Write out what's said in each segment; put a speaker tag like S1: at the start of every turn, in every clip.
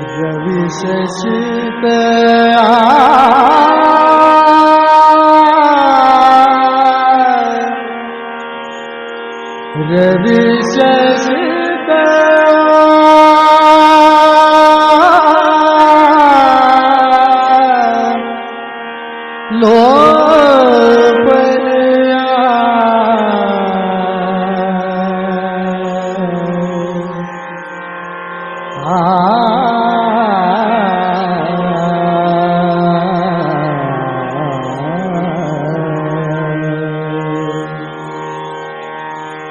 S1: रवी शशित रवी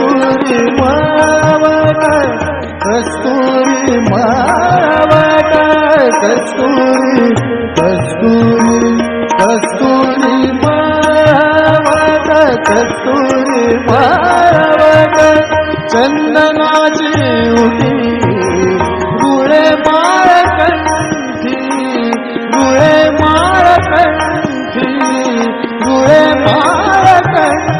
S1: कस्तुरी मावट कस्तुरी मावट कस्तुरी कस्तुरी कस्तुरी मावट कस्तुरी मावट चंदनाची उठी गुळे माळ कंठी रुळे माळ कंठी रुळे माळ कंठी.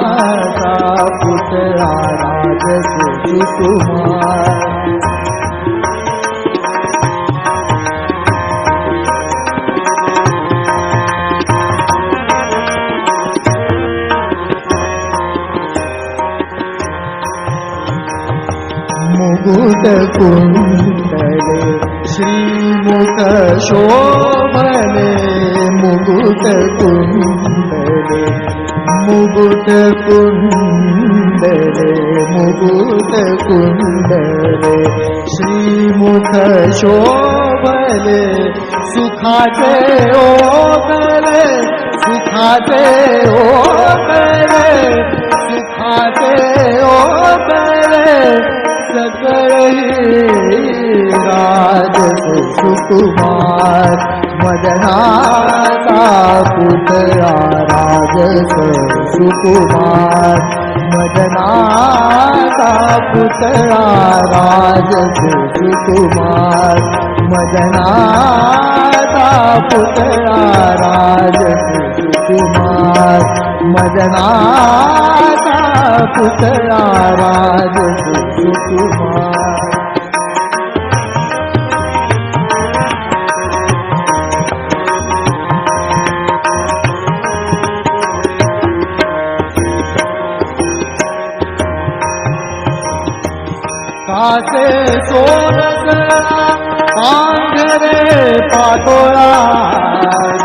S1: शोभले मुकुट कुंडले मुकुट कुंडले मुकुट कुंडले श्रीमुख शोभले सुखाचे ओकले सुखाचे ओकले राजस सुकुमार मदनाचा पुतळा राजस सुकुमार। मदनाचा पुतळा राजस सुकुमार। मदनाचा पुतळा राजस सुकुमार। मदनाचा पुतळा राजस सुकुमार। कासे सोनस पांघरे पाटोळा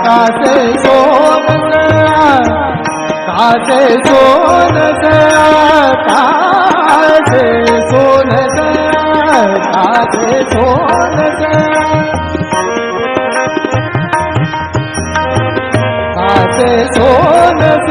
S1: कासे सोनस कासे सोनस कासे सोनस कासे सोनस कासे सोनस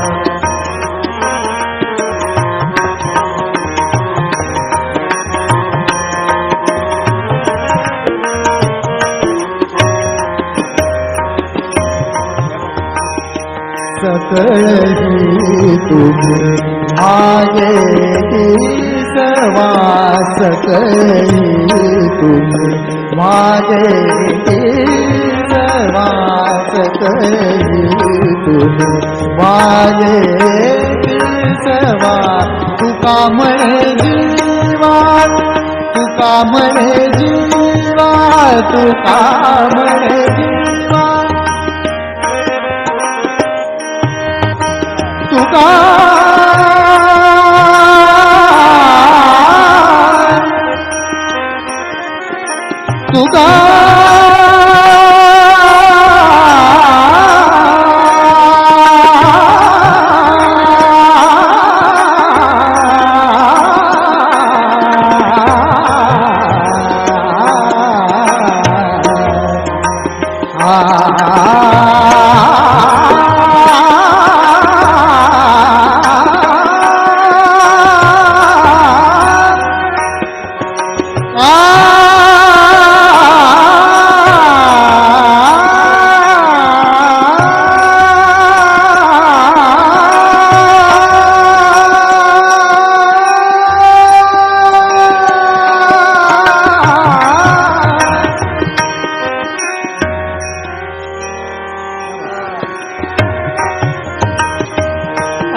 S1: सकळही तुम्ही आगे सवास सकळही तुम्ही मागे सवास सकळही तुम्ही मागे सर्वा तुका म्हणे जीवा तुका म्हणे जीवा तुका म्हणे तुका तुका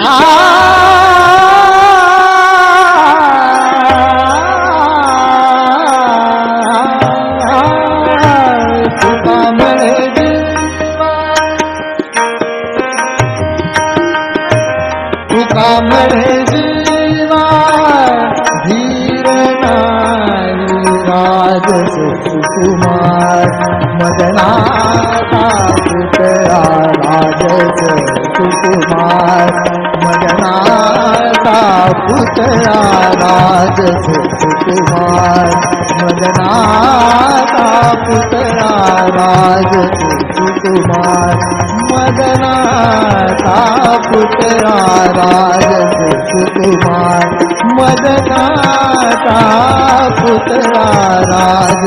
S1: तुका राज सुकुमार मदनाचा पुतळा राज सुकुमार मदनाचा पुतळा राज सुकुमार मदनाचा पुतळा राज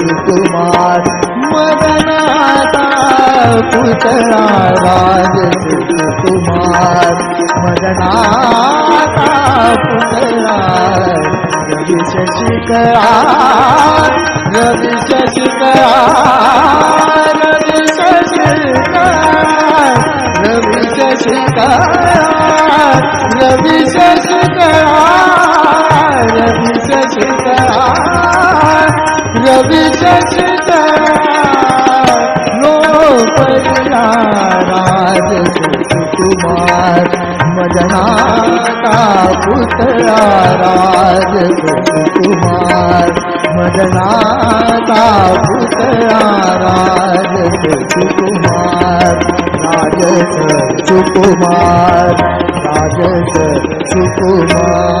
S1: सुकुमार मदनाचा पुतळा राज सुकुमार मदनाचा पुतळा रवी शशिकळा रवी शशिकळा रवी शशिकळा रवी शशिकळा रवी शशिकळा रवी शशिकळा रवी शशिकळा मदनाचा पुतळा राज सुकुमार मदनाचा पुतळा राज कुमार राजस सुकुमार राजस सुकुमार.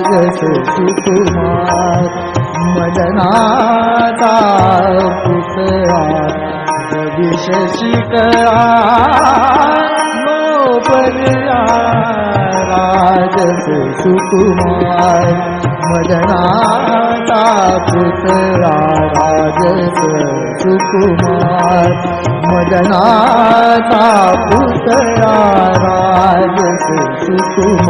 S1: राजस सुकुमार मदनाचा पुतळा विशशिकळा मोपल्या राजस सुकुमार मदनाचा पुतळा राजस सुकुमार मदनाचा पुतळा राजस सुकुमार.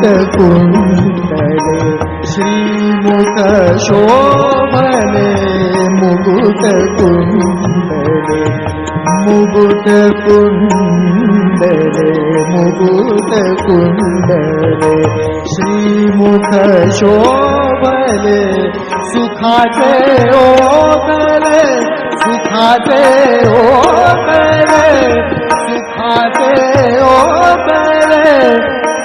S1: मुकुट कुंडले श्रीमुख शोभले मुकुट कुंडले मुकुट कुंडले मुकुट कुंडले श्रीमुख शोभले सुखाचे ओकले सुखाचे ओकले सुखाचे ओकले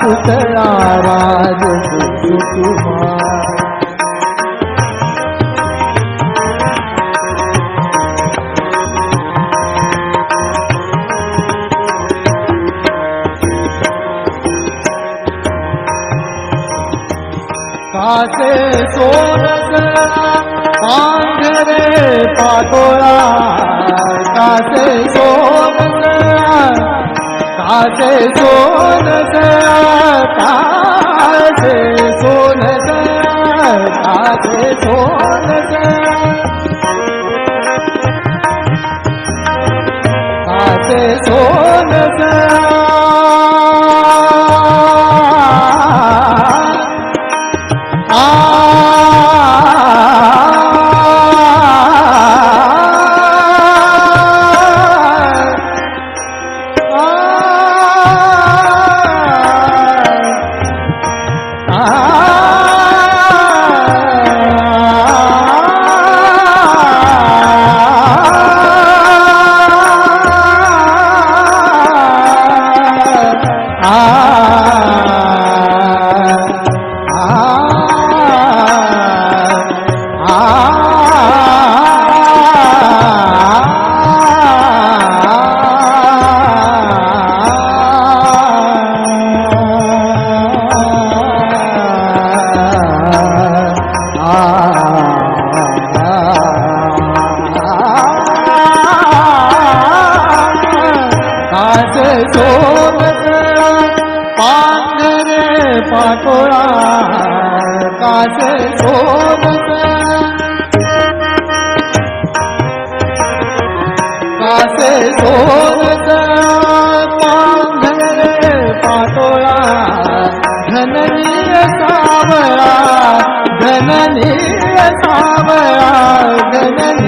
S1: पुतळा राजस सुकुमार कासे सोनस पांढरे पाटोळा कासे सोनस कासे सोन कासे सोनस कासे सोनस पाटोळा कासे सोबत. कासे सोबत पांघरे पाटोळा धननीय सावळा धननीय सावळा धननीय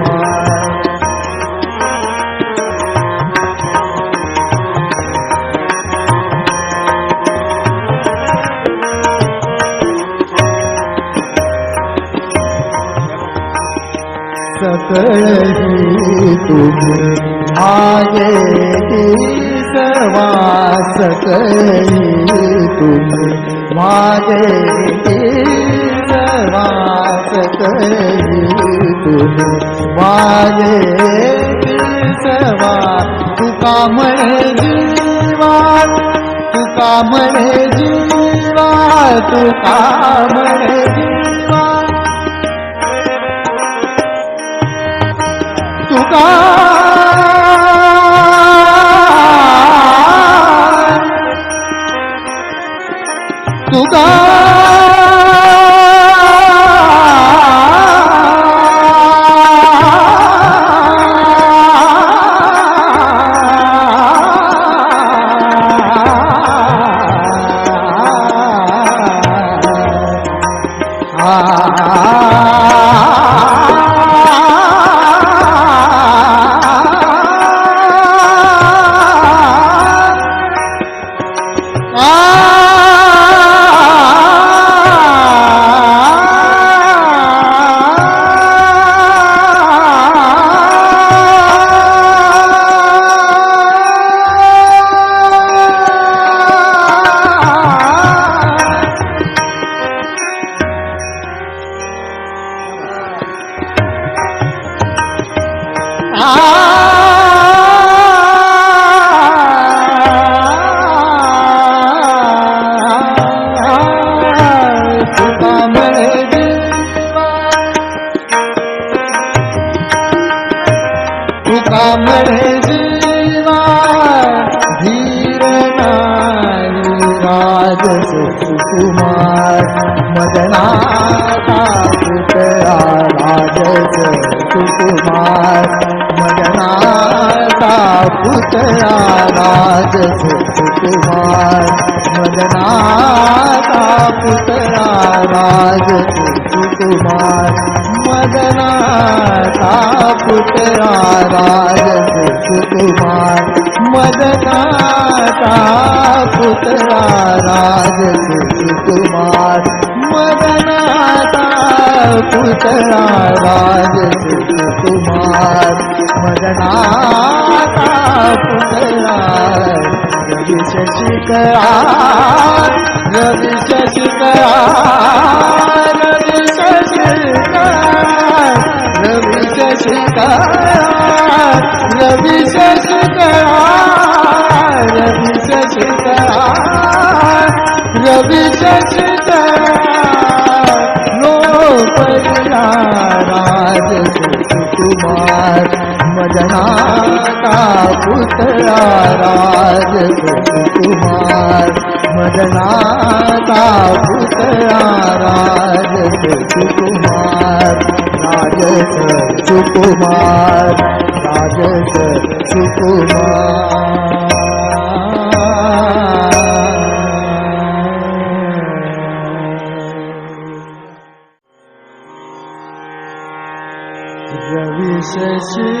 S1: कही तुझे आगे सवास कही तुझे मागे सवास कही तुझे मागे सर्वा तुका म्हणे जीवा तुका म्हणे जीवा तुका म्हणे तुका तुका म्हणे जीवा धीर नाही राज सुकुमार मदनाचा पुतळा राजस सुकुमार मदनाचा पुतळा राजस सुकुमार मदनाचा पुतळा राजस सुकुमार मदनाचा पुतरा राज कुमार मदनाचा पुतळा राज सुकुमार मदनाचा पुतळा राज सुकुमार मदनाचा पुतळा रवी शशिकळा रवी शशिकळा रवी शशिकळा रवी शशिकळा रवी शशिकळा रवी शशिकळा रवी शशिकळा लोपरिया राज सुकुमार मदनाचा राज राज सुकुमार राजस सुकुमार राजस सुकुमार। रवि शशित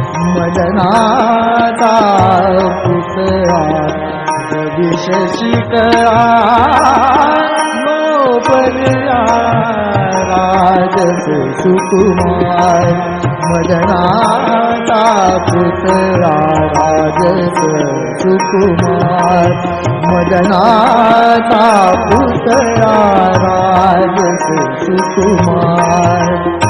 S1: मदनाचा पुतळा विष शिकळा मोपल्या राजस सुकुमार मदनाचा पुतळा राजस सुकुमार मदनाचा पुतळा राजस सुकुमार.